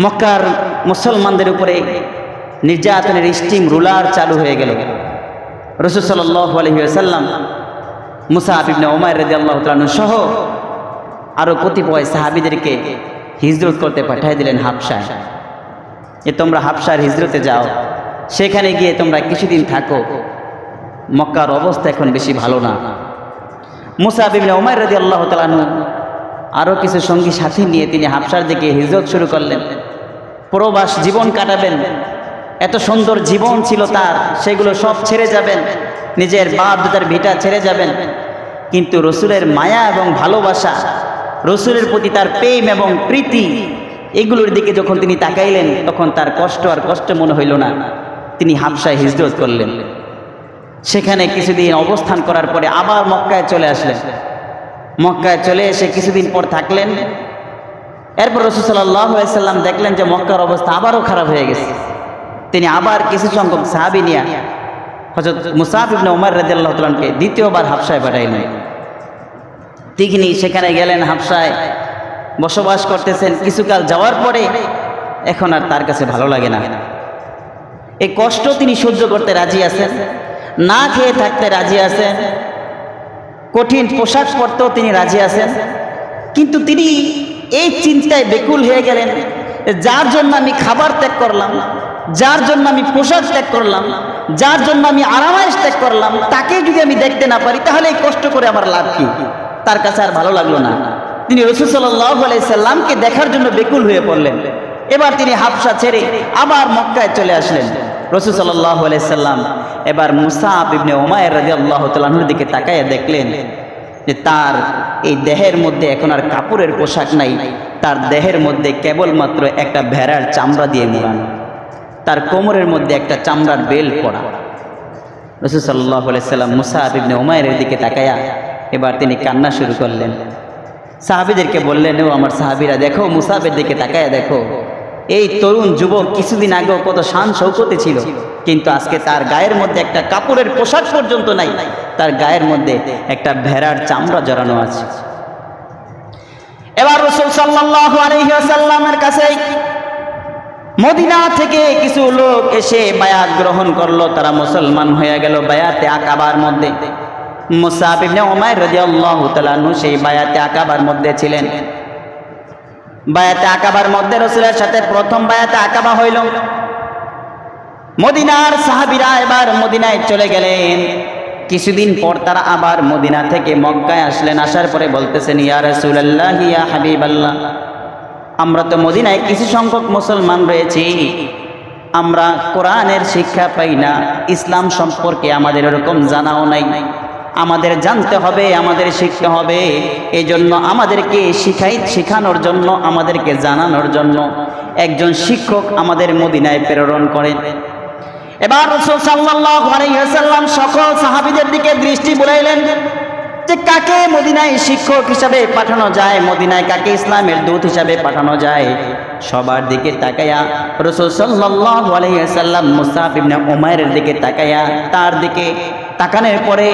মক্কার মুসলমানদের উপরে নির্যাতনের স্টিম রুলার চালু হয়ে গেল। রসুল সাল্লাহ আলহিসাল্লাম মুসা আবিবনে ওমায় রেদি আল্লাহ সহ আরও কতিপয় সাহাবিদেরকে হিজরত করতে পাঠিয়ে দিলেন হাফসায় যে তোমরা হাফসার হিজরতে যাও, সেখানে গিয়ে তোমরা কিছুদিন থাকো। মক্কার অবস্থা এখন বেশি ভালো না। মুসা বিবিনে ওমায় রদি আল্লাহ তালানু আরও কিছু সঙ্গী সাথী নিয়ে তিনি হাফসার দিকে হিজরত শুরু করলেন। প্রবাস জীবন কাটাবেন। এত সুন্দর জীবন ছিল তার, সেগুলো সব ছেড়ে যাবেন। নিজের বাপ দাদার ভিটা ছেড়ে যাবেন। কিন্তু রসুলের মায়া এবং ভালোবাসা, রসুলের প্রতি তার প্রেম এবং প্রীতি, এগুলোর দিকে যখন তিনি তাকাইলেন, তখন তার কষ্ট আর কষ্ট মনে হইল না। তিনি হাফসায় হিজরত করলেন। সেখানে কিছুদিন অবস্থান করার পরে আবার মক্কায় চলে আসলেন। মক্কায় চলে এসে কিছুদিন পর থাকলেন। এরপর রসুসাল্লাম দেখলেন যে মক্কার অবস্থা আবারও খারাপ হয়ে গেছে। তিনি আবার কিছু সংখ্যক সাহাবি নিয়ে হজরত মুসাফ ইবনে উমার রাজিয়াল্লাহ তালকে দ্বিতীয়বার হাফসায় পাঠাইলেন তিনি সেখানে গেলেন হাফসায়, বসবাস করতেছেন। কিছুকাল যাওয়ার পরে এখন আর তার কাছে ভালো লাগে না। এই কষ্ট তিনি সহ্য করতে রাজি আছেন, না খেয়ে থাকতে রাজি আছেন, কঠিন পোশাক পরতেও তিনি রাজি আছেন। কিন্তু তিনি এই চিন্তায় বেকুল হয়ে গেলেন। যার জন্য আমি খাবার ত্যাগ করলাম, যার জন্য আমি পোশাক ত্যাগ করলাম, যার জন্য আমি আরামায়েশ ত্যাগ করলাম, তাকে যদি আমি দেখতে না পারি, তাহলে এই কষ্ট করে আমার লাভ কি? তার কাছে আর ভালো লাগল না। তিনি রসুল সাল্লাহ আলাইসাল্লামকে দেখার জন্য বেকুল হয়ে পড়লেন। এবার তিনি হাফসা ছেড়ে আবার মক্কায় চলে আসলেন। রসুল সাল্লাহ আলাইসাল্লাম এবার মুসা ইবনে ওমায়ের রাজি আল্লাহ তালাহুর দিকে তাকাইয়া দেখলেন যে তার এই দেহের মধ্যে এখন আর কাপড়ের পোশাক নাই, তার দেহের মধ্যে কেবলমাত্র একটা ভেড়ার চামড়া দিয়ে মোড়ানো, তার কোমরের মধ্যে একটা চামড়ার বেল পড়া। রসুল সাল্লাহ আলাইসাল্লাম মুসা ওমায়ের দিকে তাকায়া এবার তিনি কান্না শুরু করলেন। সাহাবিদেরকে বললেন, ও আমার সাহাবিরা, দেখো মুসাফের দিকে তাকায়া দেখো এই তরুণ যুবক কিছুদিন আগেও কত শান শৌকতে ছিল, কিন্তু আজকে তার গায়ের মধ্যে একটা কাপড়ের পোশাক পর্যন্ত নাই, তার গায়ের মধ্যে একটা ভেড়ার চামড়া জড়ানো আছে। এবার রসুল আলহিহাসাল্লামের কাছে মদিনা থেকে কিছু লোক এসে বায়াত গ্রহণ করল, তারা মুসলমান হয়ে গেল বায়াতে আকাবার মধ্যে। মুসাফ ইবনে ওমায় রাদিয়াল্লাহু তাআলা সেই বায়াতে আকাবার মধ্যে ছিলেন। বায়াতে আকাবার মধ্যে রসুলের সাথে প্রথম বায়াতে আকাবা হইল। মদিনার সাহাবিরা এবার মদিনায় চলে গেলেন। কিছুদিন পর তারা আবার মদিনা থেকে মক্কায় আসলেন। আসার পরে বলতেছেন, ইয়া রাসূলুল্লাহ, ইয়া হাবিবাল্লাহ, আমরা তো মদিনায় কিছু সংখ্যক মুসলমান রয়েছি। আমরা কোরআনের শিক্ষা পাই না, ইসলাম সম্পর্কে আমাদের এরকম জানাও নাই। নাই আমাদের জানতে হবে, আমাদের শিখতে হবে। এই জন্য আমাদেরকে শিখাই, শেখানোর জন্য, আমাদেরকে জানানোর জন্য একজন শিক্ষক আমাদের মদিনায় প্রেরণ করেন। এবার রসুল ওয়াসাল্লাম সকল সাহাবীদের দিকে দৃষ্টি বুলাইলেন যে কাকে মদিনায় শিক্ষক হিসাবে পাঠানো যায়, মদিনায় কাকে ইসলামের দূত হিসাবে পাঠানো যায়। সবার দিকে তাকায়া রসুল সাল্লাল্লাহু আলাইহি ওয়াসাল্লাম মুসাফ ইবনে উমাইরের দিকে তাকায়া, তার দিকে তাকানোর পরে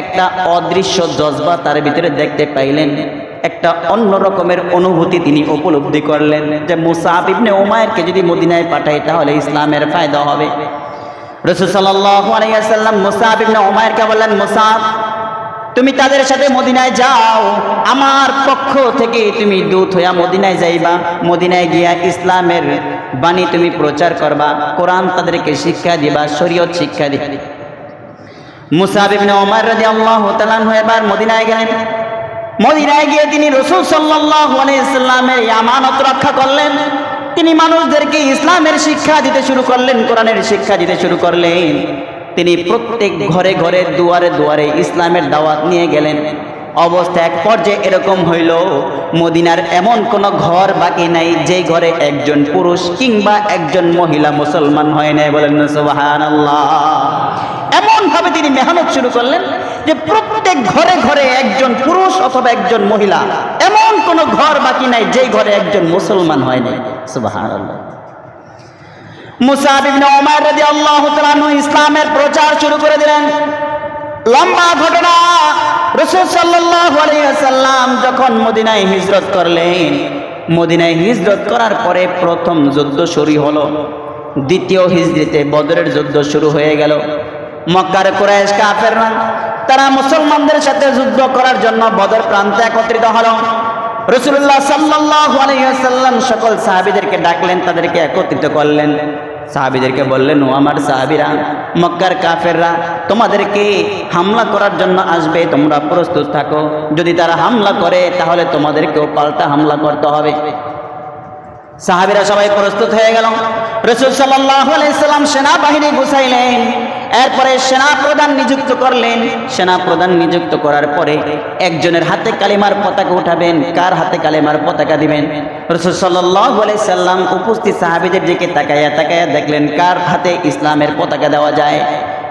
একটা অদৃশ্য জজবা তার ভিতরে দেখতে পাইলেন। একটা অন্য রকমের অনুভূতি তিনি উপলব্ধি করলেন যে মুসাফ ইবনে উমাইরকে যদি মদিনায় পাঠাই তাহলে ইসলামের ফায়দা হবে। রসুল সাল্লাল্লাহু আলাইহি ওয়াসাল্লাম মুসাফ ইবনে উমাইরকে বললেন মুসাফ তুমি তাদের সাথে মদিনায় যাও। আমার পক্ষ থেকে তুমি দূত হইয়া মদিনায় যাইবা। মদিনায় গিয়া ইসলামের বাণী তুমি প্রচার করবা। কোরআন তাদেরকে শিক্ষা দিবা, শরীয়ত শিক্ষা দিবা। মুসাবিবিন ওমর রাদিয়াল্লাহু তাআলা এবার মদিনায় গেলেন। মদিনায় গিয়ে তিনি রসুল সাল্লামের এই আমানত রক্ষা করলেন। তিনি মানুষদেরকে ইসলামের শিক্ষা দিতে শুরু করলেন, কোরআনের শিক্ষা দিতে শুরু করলেন। তিনি প্রত্যেক ঘরে ঘরে, দুয়ারে দুয়ারে ইসলামের দাওয়াত নিয়ে গেলেন। অবস্থা এক পর্যায়ে এরকম হইল, মদিনার এমন কোনো ঘর বাকি নাই যে ঘরে একজন পুরুষ কিংবা একজন মহিলা মুসলমান হয় নাই বলেন সুবাহান এমন ভাবে তিনি মেহনত শুরু করলেন যে প্রত্যেক ঘরে ঘরে একজন পুরুষ অথবা একজন মহিলা, এমন কোনো ঘর বাকি নাই যেই ঘরে একজন মুসলমান হয় আনহু ইসলামের প্রচার শুরু করে দিলেন। লম্বা ঘটনা যখন মদিনায় হিজরত করলেন, মদিনায় হিজরত করার পরে প্রথম যুদ্ধ শুরু হলো। দ্বিতীয় হিজরিতে বদরের যুদ্ধ শুরু হয়ে গেল। মক্কার কুরাইশ কাফেররা তারা মুসলমানদের সাথে যুদ্ধ করার জন্য বদর প্রান্তে একত্রিত হলো। রসুল্লাহ সাল্লাল্লাহু আলাইহি ওয়াসাল্লাম সকল সাহাবীদেরকে ডাকলেন, তাদেরকে একত্রিত করলেন। সাহাবীদেরকে বললেন, ও আমার সাহাবীরা, মক্কার কাফেররা তোমাদেরকে হামলা করার জন্য আসবে? তোমরা প্রস্তুত থাকো। যদি তারা হামলা করে, তাহলে তোমাদেরকেও পাল্টা হামলা করতে হবে। সাহাবিরা সবাই প্রস্তুত হয়ে গেল। রসুল সাল্লাহ আলাইসাল্লাম সেনাবাহিনী গুছাইলেন। এরপরে সেনা প্রধান নিযুক্ত করলেন। সেনা প্রধান নিযুক্ত করার পরে একজনের হাতে কালিমার পতাকা উঠাবেন। কার হাতে কালিমার পতাকা দিবেন? রসুল আলাইসাল্লাম উপস্থিত সাহাবিদের দিকে তাকাইয়া তাকাইয়া দেখলেন, কার হাতে ইসলামের পতাকা দেওয়া যায়?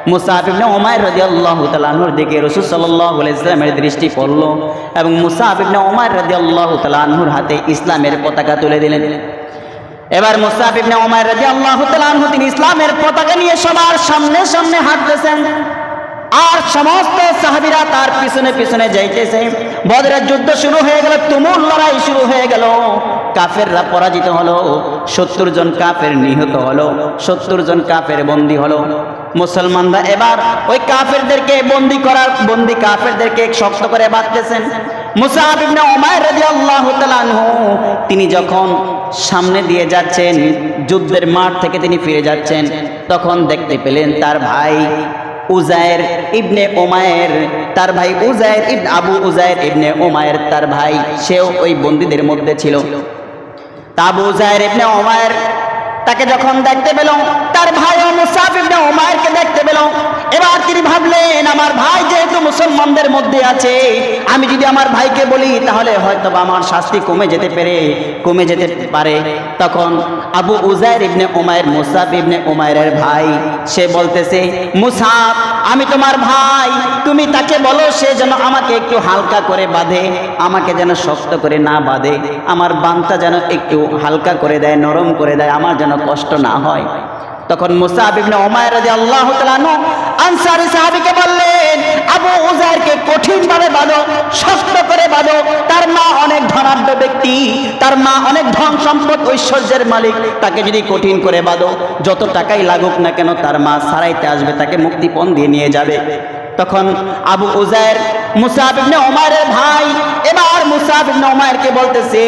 সাল্লাল্লাহু আলাইহি সাল্লামের দৃষ্টি পড়ল এবং মুসাফ ইবনে ওমায়ের রাদিয়াল্লাহু তাআলার হাতে ইসলামের পতাকা তুলে দিলেন। এবার মুসাফ ইবনে ওমায়ের রাদিয়াল্লাহু তাআলাহু তিনি ইসলামের পতাকা নিয়ে সবার সামনে সামনে হাঁটতেছেন। আর সমস্ত সাহাবীরা তার পিছনে পিছনে যাইতেছে। বদরের যুদ্ধ শুরু হয়ে গেল, তুমুল লড়াই শুরু হয়ে গেল। কাফেররা পরাজিত হলো, সত্তর জন কাফের নিহত হলো, সত্তর জন কাফের বন্দী হলো। মুসলমানরা এবার ওই কাফেরদেরকে বন্দি করার, বন্দি কাফেরদেরকে শক্ত করে বাঁধতেছেন। তিনি যখন সামনে দিয়ে যাচ্ছেন, যুদ্ধের মাঠ থেকে তিনি ফিরে যাচ্ছেন, তখন দেখতে পেলেন তার ভাই উজায়ের ইবনে ওমায়ের তার ভাই উজায়ের ইবনে আবু উজায়ের ইবনে ওমায়ের তার ভাই, সেও ওই বন্দীদের মধ্যে ছিল। তাবু উজায়ের ইবনে ওমায়ের তাকে যখন দেখতে পেল তার ভাই ও মুসাফ ইবনে ওমায়েরকে দেখতে পেল এবার তিনি ভাবলেন, আমার ভাই যেহেতু মুসলমানদের মধ্যে আছে, আমি যদি আমার ভাইকে বলি, তাহলে হয়তো আমার শাস্তি কমে যেতে পারে, কমে যেতে পারে। তখন আবু উজায়ের ইবনে ওমায়ের মুসাফ ইবনে ওমায়ের ভাই, সে বলতেছে, মুসাফ, আমি তোমার ভাই, তুমি তাকে বলো, সে যেন আমাকে একটু হালকা করে বাঁধে, আমাকে যেন শক্ত করে না বাঁধে। আমার বানটা যেন একটু হালকা করে দেয়, নরম করে দেয়, আমার যেন কষ্ট না হয়। তখন ওমায়ের রাদিয়াল্লাহু তাআলা আনহু আনসারী সাহাবীকে বললেন, আবু উজাইরকে কঠিনভাবে বাঁধো, শক্ত করে বাঁধো। তার মা অনেক ধনাঢ্য ব্যক্তি, তার মা অনেক ধন সম্পদ, ঐশ্বর্যের মালিক। তাকে যদি কঠিন করে বাঁধো, যত টাকাই লাগুক না কেন, তার মা সারাইতে আসবে, তাকে মুক্তিপণ দিয়ে নিয়ে যাবে। তখন আবু উজায়ের মুসাব ইবনে ওমারের ভাই, এবার মুসাব ইবনে ওমায়েরকে বলতেছে,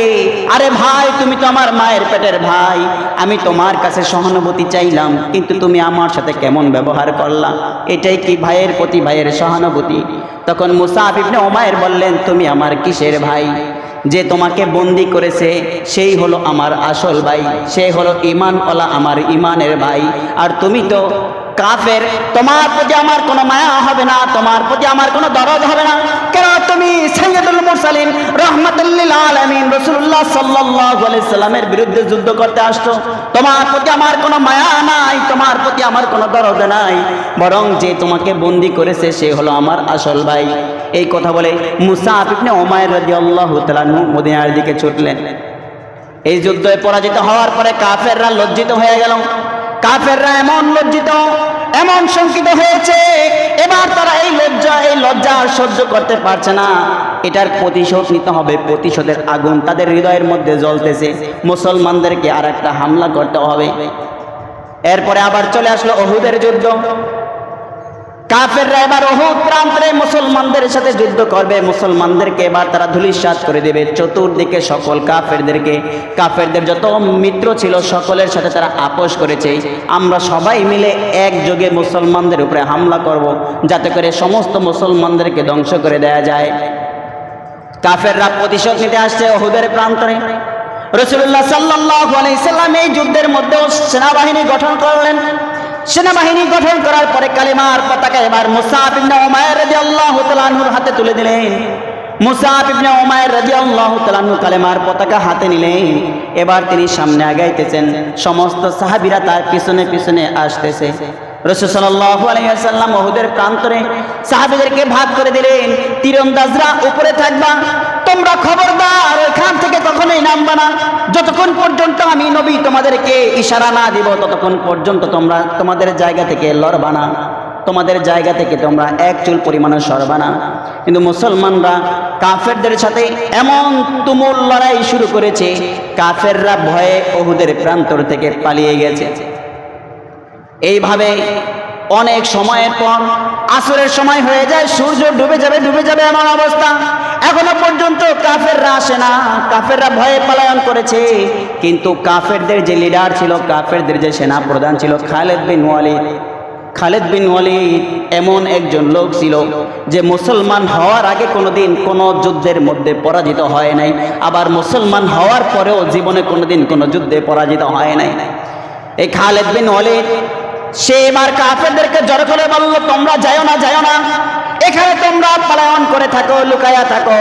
আরে ভাই, তুমি তো আমার মায়ের পেটের ভাই, আমি তোমার কাছে সহানুভূতি চাইলাম, কিন্তু তুমি আমার সাথে কেমন ব্যবহার করলা? এটাই কি ভাইয়ের প্রতি ভাইয়ের সহানুভূতি? তখন মুসাব ইবনে ওমায়ের বললেন, তুমি আমার কিসের ভাই? যে তোমাকে বন্দি করেছে, সেই হলো আমার আসল ভাই, সে হলো ইমানওয়ালা আমার ইমানের ভাই, আর তুমি তো কাফের, তোমার প্রতি আমার কোনো মায়া হবে না, তোমার প্রতি আমার কোনো দরদ হবে না। কেন তুমি সৈয়দুল মুরসালিন রহমাতুল্লিল আলামিন রাসূলুল্লাহ সাল্লাল্লাহু আলাইহি সাল্লামের বিরুদ্ধে যুদ্ধ করতে আসছো? তোমার প্রতি আমার কোনো মায়া নাই, তোমার প্রতি আমার কোনো দরদ নাই। বরং যে তোমাকে বন্দি করেছে, সে হলো আমার আসল ভাই। এই কথা বলে মুসাফ ইবনে ওমায়ের রাদিয়াল্লাহু তাআলা মদিনার দিকে ছুটলেন। এই যুদ্ধে পরাজিত হওয়ার পরে কাফেররা লজ্জিত হয়ে গেল। কাফেররা এমন লজ্জিত এমন শঙ্কিত হয়েছে, এবার তারা এই লজ্জা এই লজ্জা আর সহ্য করতে পারছে না। এটার প্রতিশোধ নিতে হবে, প্রতিশোধের আগুন তাদের হৃদয়ের মধ্যে জ্বলতেছে। মুসলমানদেরকে আর একটা হামলা করতে হবে। এরপরে আবার চলে আসলো অহুদের যুদ্ধ। কাফেররা এবার অহুদ প্রান্তরে মুসলমানদের সাথে যুদ্ধ করবে। মুসলমানদেরকে এবার তারা ধুলিসাৎ করে দেবে। চতুর্দিকে সকল কাফেরদেরকে, কাফেরদের যত মিত্র ছিল সকলের সাথে তারা আপোষ করেছে। আমরা সবাই মিলে একযোগে মুসলমানদের উপরে হামলা করব, যাতে করে সমস্ত মুসলমানদেরকে ধ্বংস করে দেয়া যায়। কাফেররা প্রতিশোধ নিতে আসছে অহুদের প্রান্তরে। রসুল্লাহ সাল্লাহ আলাইসাল্লাম এই যুদ্ধের মধ্যেও সেনাবাহিনী গঠন করলেন। সেনাবাহিনী গঠন করার পরে কালিমার পতাকা এবার মুসাফ ইবনে উমায়ের রাদিয়াল্লাহু তাআলা হাতে তুলে দিলেন। মুসাফ ইবনে উমায়ের রাদিয়াল্লাহু তাআলা আনহু কালিমার পতাকা হাতে নিলেন। এবার তিনি সামনে আগাইতেছেন। সমস্ত সাহাবীরা তার পিছনে পিছনে আসতেছে। আলাইহি ওয়াসাল্লাম ওহুদের প্রান্তরে সাহাবীদেরকে ভাগ করে দিলেন। তীরন্দাজরা উপরে থাকবা তোমরা খবরদার ওইখান থেকে কখনোই নামবা না। যতক্ষণ পর্যন্ত আমি নবী, তোমাদেরকে ইশারা না দিব, ততক্ষণ পর্যন্ত তোমরা তোমাদের জায়গা থেকে লড়বা না। তোমাদের জায়গা থেকে তোমরা এক চুল পরিমাণে সরবা না। কিন্তু মুসলমানরা কাফেরদের সাথে এমন তুমুল লড়াই শুরু করেছে, কাফেররা ভয়ে ওহুদের প্রান্তর থেকে পালিয়ে গেছে। এইভাবে অনেক সময়ের পর আসরের সময় হয়ে যায়, সূর্য ডুবে যাবে ডুবে যাবে এমন অবস্থা। এখনও পর্যন্ত কাফেররা আসে না, কাফেররা ভয়ে পলায়ন করেছে। কিন্তু কাফেরদের যে লিডার ছিল, কাফেরদের যে সেনা প্রধান ছিল, খালেদ বিন ওয়ালিদ, খালেদ বিন ওয়ালিদ এমন একজন লোক ছিল যে মুসলমান হওয়ার আগে কোনোদিন কোনো যুদ্ধের মধ্যে পরাজিত হয় নাই। আবার মুসলমান হওয়ার পরেও জীবনে কোনোদিন কোনো যুদ্ধে পরাজিত হয় নাই। এই খালেদ বিন ওয়ালিদ সে এবার কাফেরদেরকে জড়ো করে বলল, তোমরা যাও না যাও না। এখানে তোমরা পালায়ন করে থাকো, লুকায়া থাকো।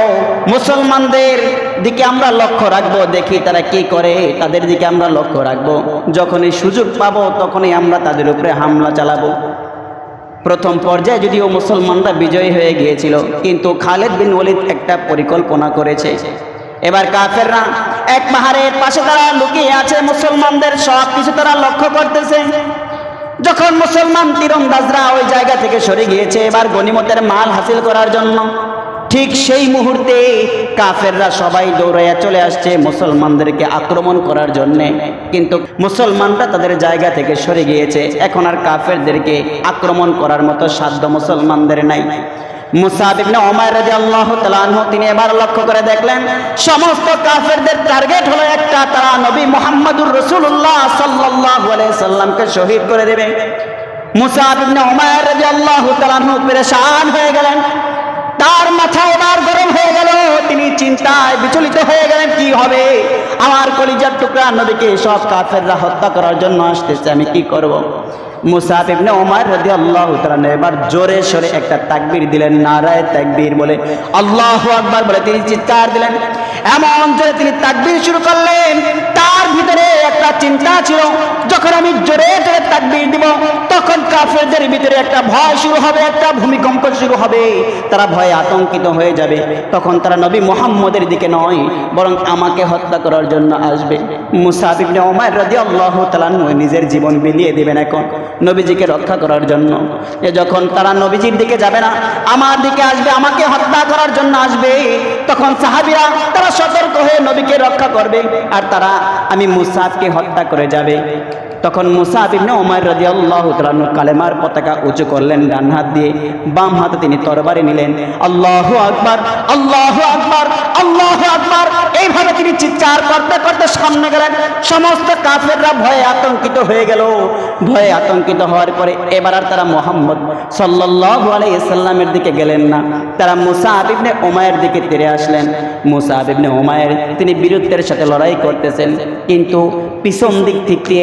মুসলমানদের দিকে আমরা লক্ষ্য রাখব, দেখি তারা কি করে। তাদের দিকে আমরা লক্ষ্য রাখব। যখনই সুযোগ পাবো, তখনই আমরা তাদের উপরে হামলা চালাবো। প্রথম পর্যায়ে যদিও মুসলমানরা বিজয়ী হয়ে গিয়েছিল, কিন্তু খালেদ বিন ওলিদ একটা পরিকল্পনা করেছে। এবার কাফেররা এক পাহাড়ের পাশে তারা লুকিয়ে আছে, মুসলমানদের সব কিছু তারা লক্ষ্য করতেছে। যখন মুসলমান তীরন্দাজরা ওই জায়গা থেকে সরে গিয়েছে, এবার গনিমতের মাল হাসিল করার জন্য, ঠিক সেই মুহূর্তে কাফেররা সবাই দৌড়াইয়া চলে আসছে মুসলমানদেরকে আক্রমণ করার জন্যে। কিন্তু মুসলমানরা তাদের জায়গা থেকে সরে গিয়েছে, এখন আর কাফেরদেরকে আক্রমণ করার মতো সাধ্য মুসলমানদের নাই। মুসাব ইবনে ওমর রাদিয়াল্লাহু তাআলা তিনি এবার লক্ষ্য করে দেখলেন, সমস্ত কাফেরদের টার্গেট হলো একটা, তারা নবী মুহাম্মদুর রাসূলুল্লাহ সাল্লাল্লাহু আলাইহি সাল্লামকে শহীদ করে দেবে। মুসাব ইবনে ওমর রাদিয়াল্লাহু তাআলা আনহু পেরেশান হয়ে গেলেন। তার মাথা এবার গরম হয়ে গেল। তিনি চিন্তায় বিচলিত হয়ে গেলেন, কি হবে? আমার কলিজার টুকরা নবীকে সব কাফেররা হত্যা করার জন্য আসতেছে, আমি কি করব। মুসাফ ইবনে ওমর রাদিয়াল্লাহু তাআলা এবার জোরে সরে একটা তাকবীর দিলেন, নারায় তাকবীর বলে আল্লাহ আকবার বলে তিনি চিৎকার দিলেন। এমন জোরে তিনি তাকবীর শুরু করলেন। তার ভিতরে একটা চিন্তা ছিল, যখন আমি জোরে জোরে তাকবীর দিব, তখন কাফেরদের ভিতরে একটা ভয় শুরু হবে, একটা ভূমিকম্প শুরু হবে। তারা ভয়ে আতঙ্কিত হয়ে যাবে। তখন তারা নবী মোহাম্মদের দিকে নয়, বরং আমাকে হত্যা করার জন্য আসবে। মুসাফ ইবনে ওমর রাদিয়াল্লাহু তাআলা নিজের জীবন বিলিয়ে দিবেন এখন নবীজিকে রক্ষা করার জন্য। যে যখন তারা নবীজির দিকে যাবে না, আমার দিকে আসবে, আমাকে হত্যা করার জন্য আসবে, তখন সাহাবিরা তারা সতর্ক হয়ে নবীকে রক্ষা করবে। আর তারা আমি মুসাদকে হত্যা করে যাবে। তখন মুসাফ ইবনে ওমর রাদিয়াল্লাহু তাআলা কালেমার পতাকা উঁচু করলেন, ডান হাত দিয়ে, বাম হাতে তিনি তরবারি নিলেন। আল্লাহু আকবার আল্লাহু আকবার আল্লাহু আকবার। এইভাবে তিনি চিৎকার করতে করতে সামনে গেলেন। সমস্ত কাফেররা ভয়ে আতঙ্কিত হয়ে গেল। ভয়ে আতঙ্কিত হওয়ার পরে এবার আর তারা মোহাম্মদ সাল্লাল্লাহু আলাইহি সাল্লামের দিকে গেলেন না। তারা মুসাব ইবনে ওমায়ের দিকে তেরে আসলেন। মুসাব ইবনে ওমায়ের তিনি বীরত্বের সাথে লড়াই করতেছেন। কিন্তু পিছন দিক থেকে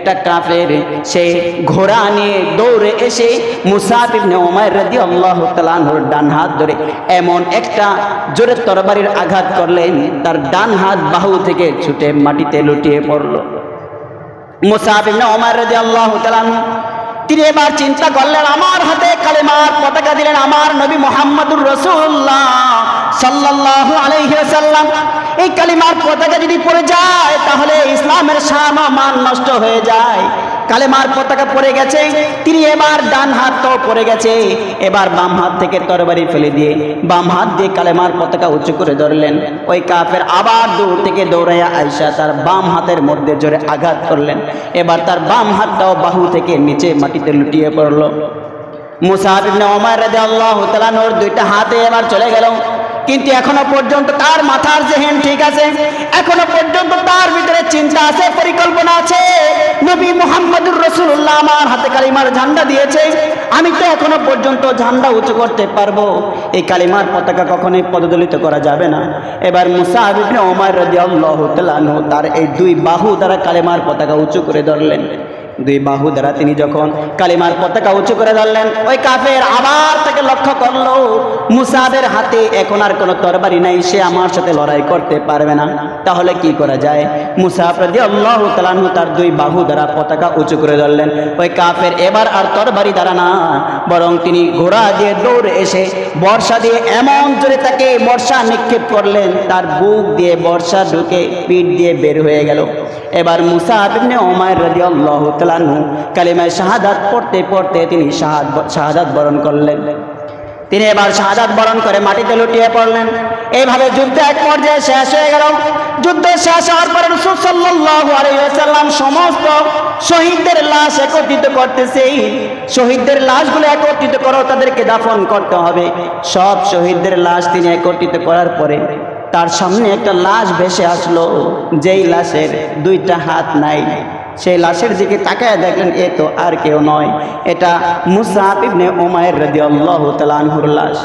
একটা কাফের, সে ঘোড়া নিয়ে দৌড়ে এসে মুসাফির ইবনে রাজি আল্লাহ তালানহর ডান হাত ধরে এমন একটা জোরে তরবারির আঘাত করলেন, তার ডান হাত বাহু থেকে ছুটে মাটিতে লুটিয়ে পড়ল। মুসাফির ইবনে রাজি আল্লাহ তাআলা আনহু তিনি এবার চিন্তা করলেন, আমার হাতে কালেমার পতাকা দিলেন আমার নবী মোহাম্মদুর রসুল্লাহ সাল্লাহ আলহিহাল্লাম এই কালিমার পতাকা যদি পড়ে যায়, তাহলে ইসলামের সামা মান নষ্ট হয়ে যায়। কালেমার পতাকা পড়ে গেছে। তিনি এবার ডান হাত তো পড়ে গেছে। এবার বাম হাত থেকে তরবারি ফেলে দিয়ে বাম হাত দিয়ে কালেমার পতাকা উঁচু করে ধরলেন। ওই কাফের আবার দূর থেকে দৌড়াইয়া আইসা তার বাম হাতের মধ্যে জোরে আঘাত করলেন। এবার তার বাম হাতটাও বাহু থেকে নিচে মাটিতে লুটিয়ে পড়ল। মুসাহাব ইবনে ওমর রাদিয়াল্লাহু তাআলা নূর দুইটা হাতে এবার চলে গেল। কিন্তু এখনও পর্যন্ত তার মাথার জেহেন ঠিক আছে। এখনও পর্যন্ত তার ভিতরে চিন্তা আছে, পরিকল্পনা আছে। নবী মুহাম্মদুর রাসূলুল্লাহ আমার হাতে কালিমার ঝান্ডা দিয়েছে। আমি তো এখনও পর্যন্ত ঝান্ডা উঁচু করতে পারব। এই কালিমার পতাকা কখনোই পদদলিত করা যাবে না। এবার মুসাহাব ইবনে ওমর তাআলা আনহু তার এই দুই বাহু দ্বারা কালিমার পতাকা উঁচু করে ধরলেন। দুই বাহু দ্বারা তিনি যখন কালিমার পতাকা উঁচু করে ধরলেন, ওই কাফের আবার তাকে লক্ষ্য করল। মুসাদের হাতে এখন আর কোনো তরবারি নাই, সে আমার সাথে লড়াই করতে পারবে না। তাহলে কি করা যায়? মুসাফ রাজি আল্লাহ তালানহু তার দুই বাহু দ্বারা পতাকা উঁচু করে ধরলেন। ওই কাফের এবার আর তরবারি দ্বারা না, বরং তিনি ঘোড়া দিয়ে দৌড়ে এসে বর্ষা দিয়ে এমন জোরে তাকে বর্ষা নিক্ষেপ করলেন, তার বুক দিয়ে বর্ষা ঢুকে পিঠ দিয়ে বের হয়ে গেল। এবার মুসা ইবনে ওমায়ের রাদিয়াল্লাহু তাআলা আনহু কালিমায় শাহাদাত পড়তে পড়তে তিনি শাহাদ শাহাদাত বরণ করলেন। তিনি এবার শাহাদাত বরণ করে মাটিতে লুটিয়ে পড়লেন। এইভাবে যুদ্ধ এক পর্যায়ে শেষ হয়ে গেল। যুদ্ধ শেষ হওয়ার পরে রসুল সমস্ত শহীদদের লাশ একত্রিত করতেছে। শহীদদের লাশগুলো একত্রিত করো তাদেরকে দাফন করতে হবে। সব শহীদদের লাশ তিনি একত্রিত করার পরে তার সামনে একটা লাশ ভেসে আসলো। যেই লাশের দুইটা হাত নাই। সেই লাশের দিকে তাকায় দেখলেন, এ তো আর কেউ নয়। এটা মুসাহিবনে ওমায়ের রদি আল্লাহ তালানহুর লাশ।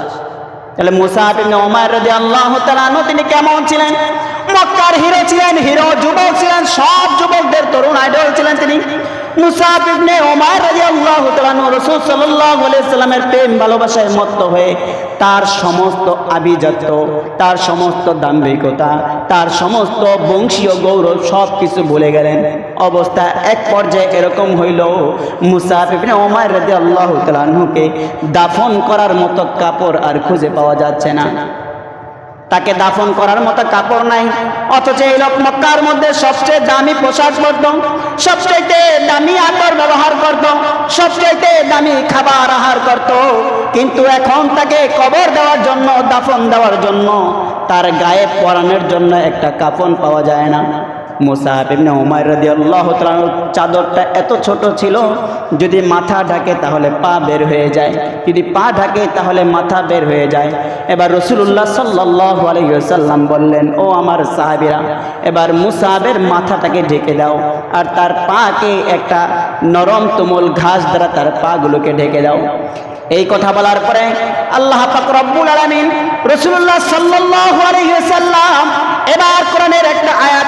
তাহলে মুসাহিবনে ওমায়ের রদি আল্লাহ তালানহ তিনি কেমন ছিলেন? মক্কার হিরো ছিলেন, হিরো যুবক ছিলেন, সব যুবকদের তরুণ আইডল ছিলেন তিনি। মুসাফ ইবনে ওমার রাদিয়াল্লাহু তাআলা রাসূল সাল্লাল্লাহু আলাইহি সাল্লামের প্রেম, ভালোবাসায় মত্ত হয়ে তার সমস্ত আভিজাত্য, তার সমস্ত দাম্ভিকতা, তার সমস্ত বংশীয় গৌরব সব কিছু ভুলে গেলেন। অবস্থা এক পর্যায়ে এরকম হইল, মুসাফ ইবনে ওমার রাদিয়াল্লাহু তাআলা আনহুকে দাফন করার মতো কাপড় আর খুঁজে পাওয়া যাচ্ছে না। তাকে দাফন করার মতো কাপড় নাই। অথচ এই লোক মক্কার মধ্যে সবচেয়ে দামি পোশাক পরত, সবচাইতে দামি আতর ব্যবহার করত, সবচাইতে দামি খাবার আহার করত। কিন্তু এখন তাকে কবর দেওয়ার জন্য, দাফন দেওয়ার জন্য, তার গায়ে পরানোর জন্য একটা কাপড় পাওয়া যায় না। মুসাহাব ইবনে উমার রাদিয়াল্লাহু তাআলার চাদরটা এত ছোট ছিল, যদি মাথা ঢাকে তাহলে পা বের হয়ে যায়, যদি পা ঢাকে তাহলে মাথা বের হয়ে যায়। এবার রসুল্লাহ সাল্লাল্লাহু আলাইহি ওয়াসাল্লাম বললেন, ও আমার সাহাবীরা, এবার মুসাহাবের মাথাটাকে ঢেকে দাও আর তার পাকে একটা নরম তুমুল ঘাস দ্বারা তার পাগুলোকে ঢেকে দাও। এই কথা বলার পরে আল্লাহ পাক রব্বুল আলামিন রাসূলুল্লাহ সাল্লাল্লাহু আলাইহি ওয়াসাল্লাম এবার কোরআনের একটা আয়াত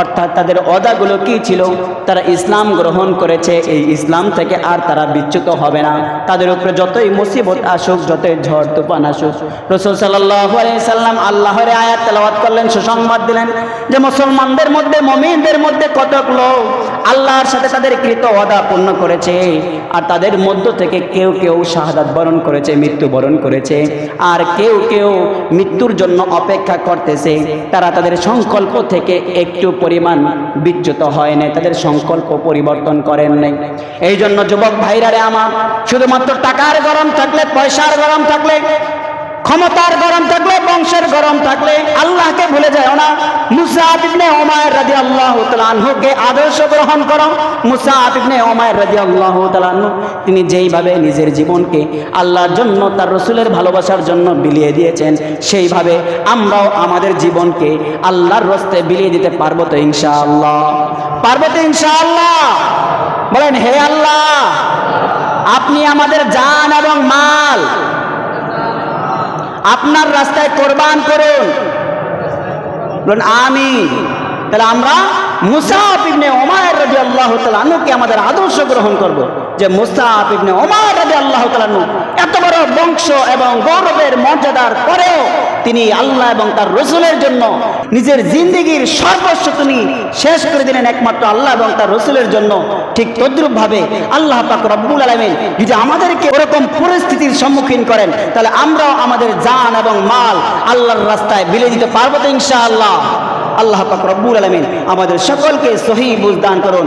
অর্থাৎ তাদের অদাগুলো কি ছিল? তারা ইসলাম গ্রহণ করেছে। এই ইসলাম থেকে আর তারা বিচ্যুত হবে না। তাদের উপরে যতই মুসিবত আসুক, যতই ঝড় তুফান আসুক, রসুল সাল্লাম আল্লাহর আয়াত তেলাওয়াত করলেন, সুসংবাদ দিলেন যে মুসলমানদের মধ্যে, মুমিনদের মধ্যে কতক লোক আল্লাহর সাথে তাদের কৃত ওয়াদা পূর্ণ করেছে আর তাদের মধ্য থেকে কেউ কেউ শাহাদাত বরণ করেছে, মৃত্যু বরণ করেছে। আর কেউ কেউ মৃত্যুর জন্য অপেক্ষা করতেছে। তারা তাদের সংকল্প থেকে একটু পরিমাণ বিচ্যুত হয় নাই, তাদের সংকল্প পরিবর্তন করেন নাই। এই জন্য যুবক ভাইরারে আমার, শুধুমাত্র টাকার গরম থাকলে, পয়সার গরম থাকলে ক্ষমতার গরম থাকলে, বংশের গরম থাকলে, আল্লাহকে ভুলে যায় না। মুসা ইবনে রাজি আল্লাহ তালানহুকে আদর্শ গ্রহণ করো। মুসা ইবনে রাজি আল্লাহ তালানহু তিনি যেইভাবে নিজের জীবনকে আল্লাহর জন্য, তার রসুলের ভালোবাসার জন্য বিলিয়ে দিয়েছেন, সেইভাবে আমরাও আমাদের জীবনকে আল্লাহর রস্তে বিলিয়ে দিতে পারব তো ইনশাআল্লাহ। পারব তো ইনশাআল্লাহ। বলেন, হে আল্লাহ, আপনি আমাদের জান এবং মাল আপনার রাস্তায় কোরবান করুন। আমি তাহলে আমরা মুসাফ ইবনে ওমায়ের রাজি আল্লাহ তালুকে আমাদের আদর্শ গ্রহণ করব যে মুসাফ ইবনে ওমায়ের রাজি আল্লাহ তালু এত বড় বংশ এবং গৌরবের মর্যাদার পরেও তিনি আল্লাহ এবং তার রসুলের জন্য নিজের জিন্দিগির সর্বস্ব তিনি শেষ করে দিলেন একমাত্র আল্লাহ এবং তার রসুলের জন্য। ঠিক তদ্রুপ ভাবে আল্লাহ পাক রব্বুল আলমিন যদি আমাদেরকে ওরকম পরিস্থিতির সম্মুখীন করেন, তাহলে আমরাও আমাদের জান এবং মাল আল্লাহর রাস্তায় বিলে দিতে পারব তো ইনশাআল্লাহ। আল্লাহ পাক রব্বুল আলমিন আমাদের সকলকে সহি বুঝদান করুন।